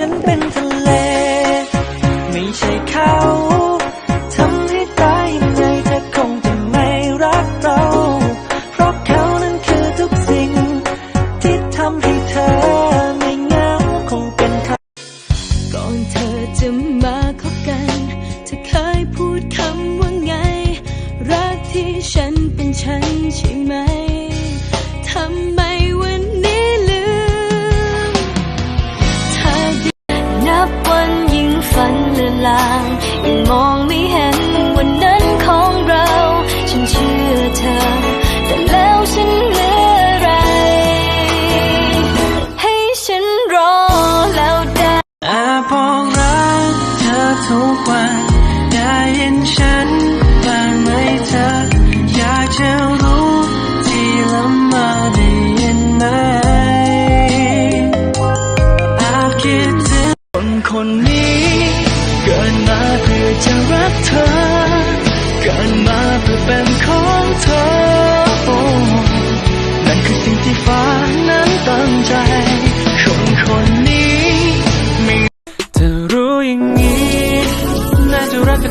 ฉันเป็นทะเล ไม่ใช่เขาทำให้ตายยังไงเธอคงจะไม่รักเรา เพราะเขานั้นคือทุกสิ่ง ที่ทำให้เธอไม่เหงาคงเป็นเขาก่อนเธอจะมาคบกันเธอเคยพูดคำว่าไง รักที่ฉันเป็นฉันใช่ไหม ทุกวันได้ยินฉันบ้างไหมเธอ อยากจะรู้ที่ละมาได้ยินไหมแอบคิดถึงคนคนนี้ เกิดมาเพื่อจะรักเธอเกิด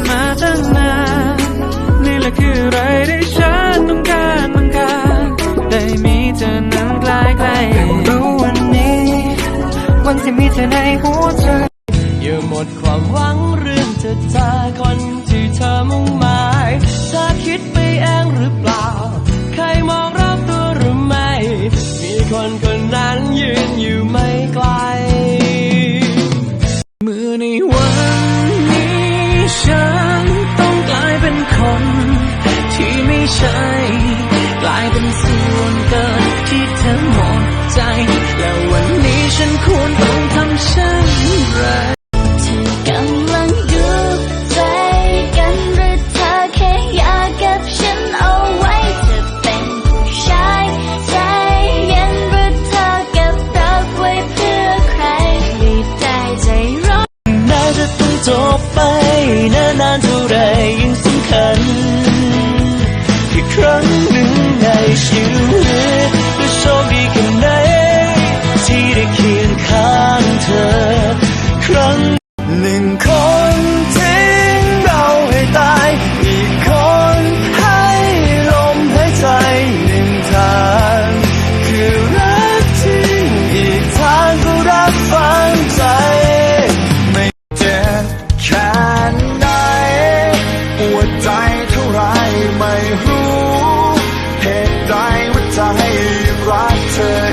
มาตั้งนานนี่แหละคือไรที่ฉันต้องการต้องการได้มีเธอนั้นใกล้ใกล้รู้วันนี้ วันที่มีเธอในหัวใจอย่าหมดความหวังเรื่องจะจากคนที่เธอมุ่งหมายเธอคิดไปเองหรือเปล่า ใครมองรอบตัวหรือไม่ มีคนคนนั้นยืนอยู่ไม่ไกล ฉันต้องกลายเป็นคนที่ไม่ใช่ จบไปนานานเท่าไรยิ่งสำคัญ อีกครั้งหนึ่งในชีวิต return.